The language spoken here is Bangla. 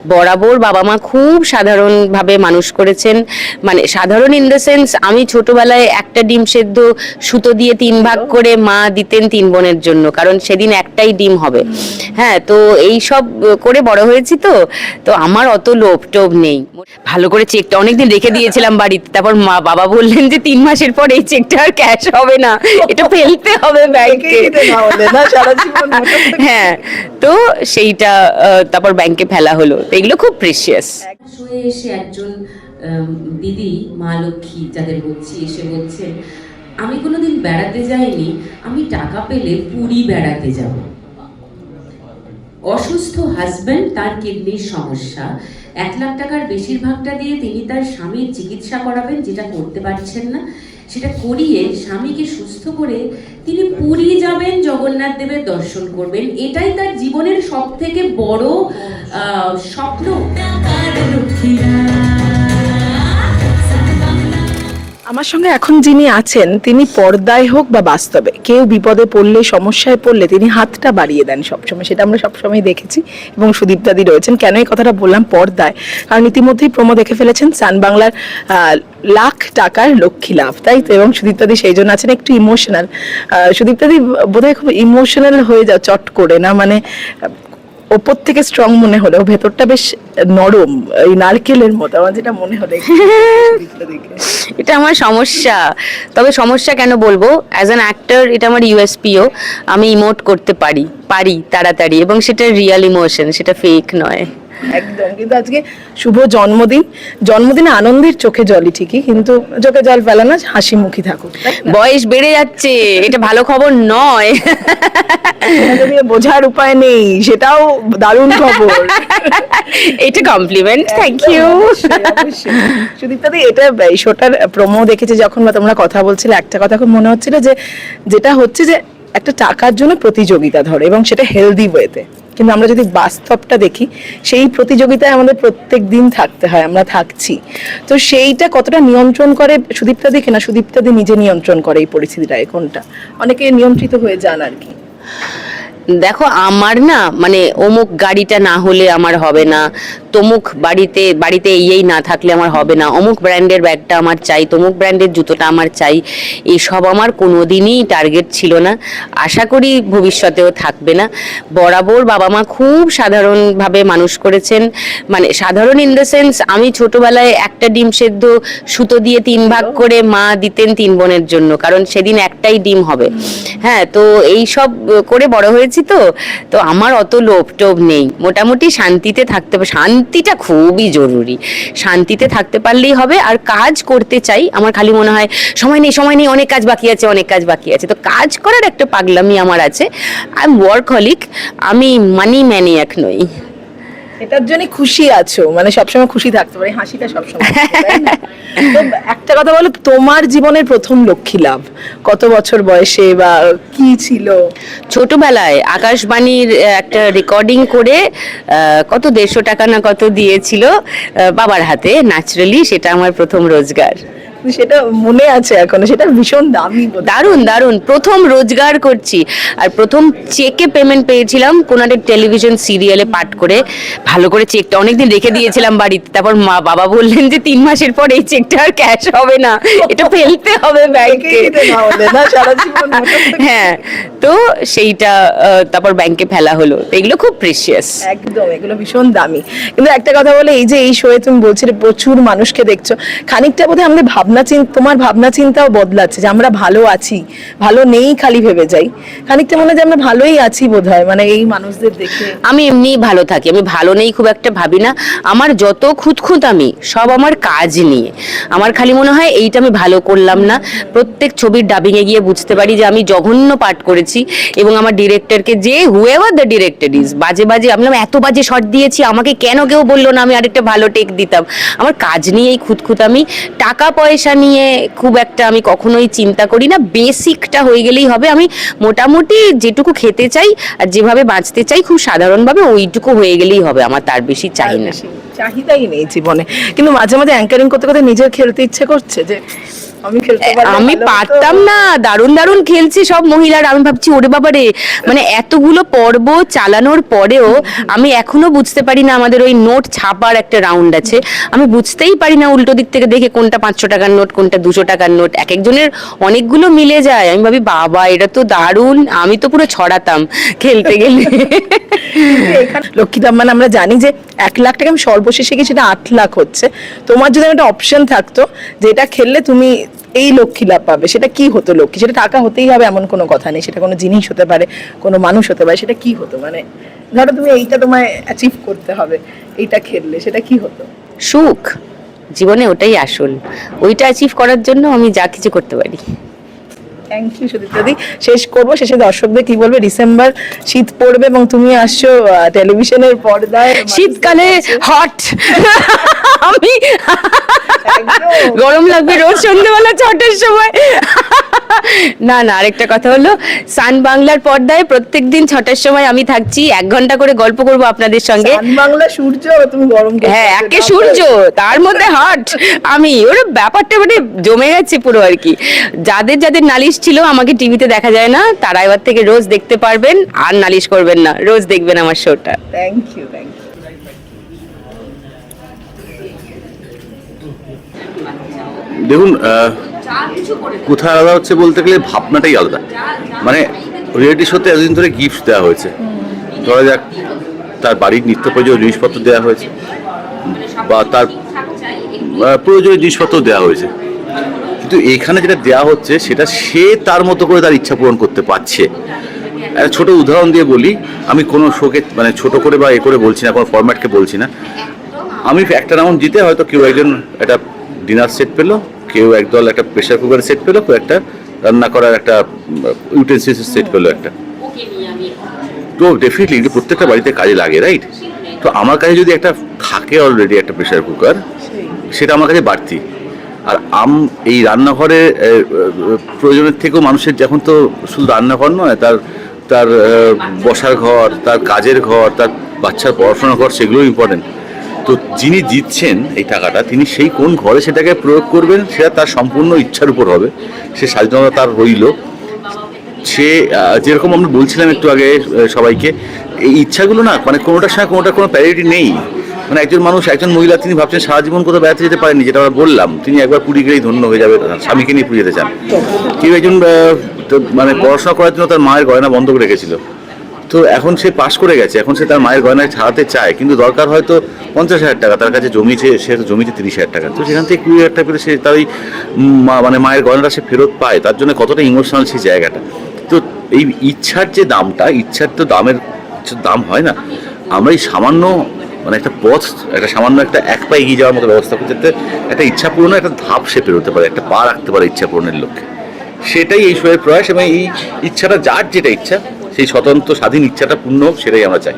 বরাবর বাবা মা খুব সাধারণভাবে মানুষ করেছেন। মানে সাধারণ ইন দ্য সেন্স আমি ছোটবেলায় একটা ডিম সেদ্ধ সুতো দিয়ে তিন ভাগ করে মা দিতেন তিন বোনের জন্য কারণ সেদিন একটাই ডিম হবে। হ্যাঁ তো এই সব করে বড় হয়েছি তো তো আমার অত লোভ টোভ নেই। ভালো করে চেকটা অনেকদিন রেখে দিয়েছিলাম বাড়িতে তারপর মা বাবা বললেন যে তিন মাসের পর এই চেকটা আর ক্যাশ হবে না এটা ফেলতে হবে ব্যাংকে হ্যাঁ তো সেইটা তারপর ব্যাংকে ফেলা হলো। এগুলো খুব প্রেশিয়াস শোয়ে এসে একজন দিদি, মা লক্ষ্মী যাদের বলছি, এসে বলছেন, আমি কোনোদিন বেড়াতে যাইনি, আমি টাকা পেলে পুরী বেড়াতে যাব। অসুস্থ হাজব্যান্ড তার কিডনির সমস্যা। এক লাখ টাকার বেশিরভাগটা দিয়ে তিনি তার স্বামীর চিকিৎসা করাবেন, যেটা করতে পারছেন না। সেটা করিয়ে স্বামীকে সুস্থ করে তিনি পুরী যাবেন, জগন্নাথ দেবের দর্শন করবেন। এটাই তার জীবনের সব থেকে বড় স্বপ্ন। আমার সঙ্গে এখন যিনি আছেন, তিনি পর্দায় হোক বা বাস্তবে, কেউ বিপদে পড়লে, সমস্যায় পড়লে তিনি হাতটা বাড়িয়ে দেন সবসময়। সেটা আমরা সবসময় দেখেছি এবং সুদীপ দাদি রয়েছেন। কেন এই কথাটা বললাম? পর্দায়। কারণ ইতিমধ্যেই প্রমো দেখে ফেলেছেন সান বাংলার লাখ টাকার লক্ষ্মী লাভ, তাই তো? এবং সুদীপ দাদি সেই জন্য আছেন। একটু ইমোশনাল সুদীপ দাদি বোধহয় খুব ইমোশনাল হয়ে যাও, চট করে, না? মানে ওপর থেকে স্ট্রং মনে হলেও ভেতরটা বেশ নরম, এই নারকেলের মতো, আমার যেটা মনে হলো। এটা আমার সমস্যা। তবে সমস্যা কেন বলব? অ্যাজ অ্যান অ্যাক্টর এটা আমার ইউএসপিও আমি ইমোট করতে পারি পারি তাড়াতাড়ি, এবং সেটা রিয়াল ইমোশন সেটা ফেক নয়। একদম। কিন্তু আজকে শুভ জন্মদিন। জন্মদিনে আনন্দের চোখে জলই ঠিকই কিন্তু চোখে জল ফেলা না হাসি মুখী থাকুক বয়স বেড়ে যাচ্ছে এটা ভালো খবর নয়। বোঝার উপায় নেই সেটাও দারুণ খবর। এটা compliment thank you Sudipta di এটা শোটার প্রোমো দেখেছি যখন বা তোমরা কথা বলছিলে একটা কথা খুব মনে হচ্ছিল যে যেটা হচ্ছে যে একটা টাকার জন্য প্রতিযোগিতা ধরে এবং সেটা হেলদি ওয়েতে কিন্তু আমরা যদি বাস্তবটা দেখি, সেই প্রতিযোগিতায় আমাদের প্রত্যেক দিন থাকতে হয়, আমরা থাকছি। তো সেইটা কতটা নিয়ন্ত্রণ করে, সুদীপ্তা দেখে না সুদীপ্তা দি নিজে নিয়ন্ত্রণ করে এই পরিস্থিতিটা এখনটা অনেকে নিয়ন্ত্রিত হয়ে যান আর কি। দেখো, আমার না মানে অমুক গাড়িটা না হলে আমার হবে না। তমুক বাড়িতে বাড়িতে এই না থাকলে আমার হবে না। অমুক ব্র্যান্ডের ব্যাগটা আমার চাই, তমুক ব্র্যান্ডের জুতোটা আমার চাই। এইসব আমার কোনোদিনই টার্গেট ছিল না। আশা করি ভবিষ্যতেও থাকবে না। বরাবর বাবা মা খুব সাধারণভাবে মানুষ করেছেন। মানে সাধারণ ইন দ্য সেন্স আমি ছোটবেলায় একটা ডিম সেদ্ধ সুতো দিয়ে তিন ভাগ করে মা দিতেন তিন বোনের জন্য। কারণ সেদিন একটাই ডিম হবে। হ্যাঁ তো এই সব করে বড় হয়েছি। তো? তো আমার অত লোভ টোভ নেই। মোটামুটি শান্তিতে থাকতে শান্তিটা খুবই জরুরি। শান্তিতে থাকতে পারলেই হবে। আর কাজ করতে চাই। আমার খালি মনে হয়, সময় নেই সময় নেই, অনেক কাজ বাকি আছে, অনেক কাজ বাকি আছে। তো কাজ করার একটা পাগলামি আমার আছে। আই এম ওয়ার্কহলিক আমি মানি ম্যানিয়াক নই। এটার জন্য খুশি আছো। মানে সবসময় খুশি থাকতে পারে হাসিটা সবসময়? তো একটা কথা বলো তোমার জীবনের প্রথম লক্ষ্মী লাভ কত বছর বয়সে বা কি ছিল? ছোটবেলায় আকাশবাণীর একটা রেকর্ডিং করে কত দেড়শো টাকা না কত দিয়েছিল বাবার হাতে ন্যাচারালি সেটা আমার প্রথম রোজগার। সেটা মনে আছে এখনও সেটা ভীষণ দামি। দারুণ দারুণ। প্রথম রোজগার করছি। আর প্রথম চেকে পেমেন্ট পেয়েছিলাম কোনো একটা টেলিভিশন সিরিয়ালে পাঠ করে। ভালো করে চেকটা অনেকদিন রেখে দিয়েছিলাম বাড়িতে। তারপর মা বাবা বললেন যে তিন মাসের পর এই চেকটা আর ক্যাশ হবে না। এটা ফেলতে হবে ব্যাংকে। হ্যাঁ তো সেইটা তারপর ব্যাংকে ফেলা হলো। এগুলো খুব প্রেশিয়াস একদম এগুলো ভীষণ দামি। কিন্তু একটা কথা বলে এই যে এই শোয়ে তুমি বলছিলে প্রচুর মানুষকে দেখছ খানিকটা বোধহয় আমাদের ভাবনা চিন্তা তোমার ভাবনা চিন্তাও বদলাচ্ছে যে আমরা ভালো আছি, ভালো নেই খালি ভেবে যাই। খানিকটা মনে হয় যে আমরা ভালোই আছি বোধহয় মানে এই মানুষদের দেখে। আমি এমনিই ভালো থাকি, আমি ভালো নেই খুব একটা ভাবি না। আমার যত খুঁতখুঁত আমি, সব আমার কাজ নিয়ে। আমার খালি মনে হয় এইটা আমি ভালো করলাম না। প্রত্যেক ছবির ডাবিং এ গিয়ে বুঝতে পারি যে আমি জঘন্য পাঠ করেছি এবং আমার ডিরেক্টরকে যে হুয়েভার দ্য ডিরেক্টর ইজ বাজে বাজে আমি এত বাজে শট দিয়েছি, আমাকে কেন কেউ বলল না আমি আরেকটা ভালো টেক দিতাম? আমার কাজ নিয়েই খুঁতখুঁত আমি, টাকা পয়সা নিয়ে খুব একটা আমি কখনোই চিন্তা করি না। বেসিকটা হয়ে গেলেই হবে। আমি মোটামুটি যেটুকু খেতে চাই আর যেভাবে বাঁচতে চাই খুব সাধারণভাবে ওইটুকু হয়ে গেলেই হবে। আমার তার বেশি চাই না চাহিদাই নেই জীবনে। কিন্তু মাঝে মাঝে অ্যাঙ্কারিং করতে করতে নিজের খেলতে ইচ্ছে করছে যে আমি। পারতাম না দারুণ দারুণ খেলছে সব মহিলারা। আমি ভাবছি ওরে বাবা রে মানে এতগুলো পর্ব চালানোর পরেও আমি এখনও বুঝতে পারি না আমাদের ওই নোট ছাপার একটা রাউন্ড আছে। আমি বুঝতেই পারি না উল্টো দিক থেকে দেখে কোনটা পাঁচশো টাকার নোট কোনটা দুশো টাকার নোট। এক একজনের অনেকগুলো মিলে যায়। আমি ভাবি বাবা এটা তো দারুণ। আমি তো পুরো ছড়াতাম খেলতে গেলে। এখানে লক্ষ্মীদাম মানে আমরা জানি যে এক লাখ টাকা আমি সর্বশেষে গিয়ে সেটা আট লাখ হচ্ছে। তোমার যদি একটা অপশন থাকতো যে এটা খেললে তুমি এই লক্ষ্মী লাভ পাবে, সেটা কি হতো লক্ষ্মী? সেটা টাকা হতেই হবে এমন কোনো কথা নেই, সেটা কোনো জিনিস হতে পারে, কোনো মানুষ হতে পারে, সেটা কি হতো? মানে ধরো তুমি এইটা তোমায় অ্যাচিভ করতে হবে, এইটা খেললে সেটা কি হতো? সুখ, জীবনে ওটাই আসল। ওইটা অ্যাচিভ করার জন্য আমি যা কিছু করতে পারি। থ্যাংক ইউ সুদীপ্তাদি শেষ করব শেষে দর্শকদের কি বলবে? ডিসেম্বর শীত পড়বে এবং তুমি আসছো টেলিভিশনের পর্দায়। শীতকালে হট আমি গরম লাগবে রোজ সন্ধ্যেবেলা ছটার সময়। না না আরেকটা কথা হলো সান বাংলার পর্দায় প্রত্যেকদিন ছটার সময় আমি থাকছি এক ঘণ্টা করে গল্প করব আপনাদের সঙ্গে। বাংলা সূর্য তুমি গরম হ্যাঁ একে সূর্য তার মধ্যে হট আমি ওর ব্যাপারটা মানে জমে গেছে পুরো আর কি। যাদের যাদের নালিশ ছিল আমাকে টিভিতে দেখা যায় না। তারা এবার থেকে রোজ দেখতে পারবেন আর নালিশ করবেন না। রোজ দেখবেন আমার শোটা। থ্যাংক ইউ থ্যাংক ইউ দেখুন আহ, কোথায় আলাদা হচ্ছে বলতে গেলে ভাবনাটাই আলাদা। মানে রিয়েলিটি শোতে এতদিন ধরে গিফট দেওয়া হয়েছে। ধরা যাক তার বাড়ির নিত্য প্রয়োজনীয় জিনিসপত্র দেওয়া হয়েছে বা তার প্রয়োজনীয় জিনিসপত্র দেওয়া হয়েছে। কিন্তু এখানে যেটা দেওয়া হচ্ছে সেটা সে তার মতো করে তার ইচ্ছা পূরণ করতে পারছে। একটা ছোটো উদাহরণ দিয়ে বলি আমি কোনো শোকে মানে ছোট করে বা এ করে বলছি না কোনো ফরম্যাটকে বলছি না। আমি একটা রাউন্ড জিতে হয়তো কেউ একজন একটা ডিনার সেট পেল কেউ একদল একটা প্রেশার কুকার সেট পেল কেউ একটা রান্না করার একটা ইউটেন্সিলস সেট পেল একটা। তো ডেফিনেটলি এগুলো প্রত্যেকটা বাড়িতে কাজে লাগে রাইট তো আমার কাছে যদি একটা থাকে অলরেডি একটা প্রেশার কুকার সেটা আমার কাছে বাড়তি। আর আম এই রান্নাঘরে প্রয়োজনের থেকেও মানুষের যখন তো শুধু রান্নাঘর নয়, তার তার বসার ঘর, তার কাজের ঘর, তার বাচ্চার পড়াশোনার ঘর সেগুলোও ইম্পর্টেন্ট তো যিনি জিতছেন এই টাকাটা, তিনি সেই কোন ঘরে সেটাকে প্রয়োগ করবেন, সেটা তার সম্পূর্ণ ইচ্ছার উপর হবে। সে স্বাধীনতা তার রইল। সে যেরকম আমরা বলছিলাম একটু আগে সবাইকে, এই ইচ্ছাগুলো না মানে কোনোটার সঙ্গে কোনোটার কোনো প্যারিটি নেই। মানে একজন মানুষ, একজন মহিলা, তিনি ভাবছেন সারা জীবন কোথাও বেড়াতে যেতে পারেনি যেটা আমরা বললাম। তিনি একবার পুরী গেলেই ধন্য হয়ে যাবে স্বামীকে নিয়ে পুরী যেতে চান। কেউ একজন মানে পড়াশোনা করার জন্য তার মায়ের গয়না বন্ধ করে রেখেছিল। তো এখন সে পাশ করে গেছে, এখন সে তার মায়ের গয়নায় ছাড়াতে চায়, কিন্তু দরকার হয়তো পঞ্চাশ হাজার টাকা, তার কাছে জমিছে সে জমিতে তিরিশ হাজার টাকা। তো সেখান থেকে কুড়ি হাজার টাকা পেলে সে তার ওই মানে মায়ের গয়নাটা সে ফেরত পায়, তার জন্য কতটা ইমোশনাল সেই জায়গাটা। তো এই ইচ্ছার যে দামটা, ইচ্ছার তো দামের, দাম হয় না। আমরা এই সামান্য মানে একটা পথ একটা সামান্য একটা এক পা এগিয়ে যাওয়ার মতো ব্যবস্থা করতে যাতে একটা ইচ্ছা পূরণের একটা ধাপ সে পেরোতে পারে, একটা পা রাখতে পারে ইচ্ছা পূরণের লক্ষ্যে। সেটাই এই শোয়ের প্রয়াস এবং এই ইচ্ছাটা, যার যেটা ইচ্ছা, সেই স্বতন্ত্র স্বাধীন ইচ্ছাটা পূর্ণ হোক, সেটাই আমরা চাই।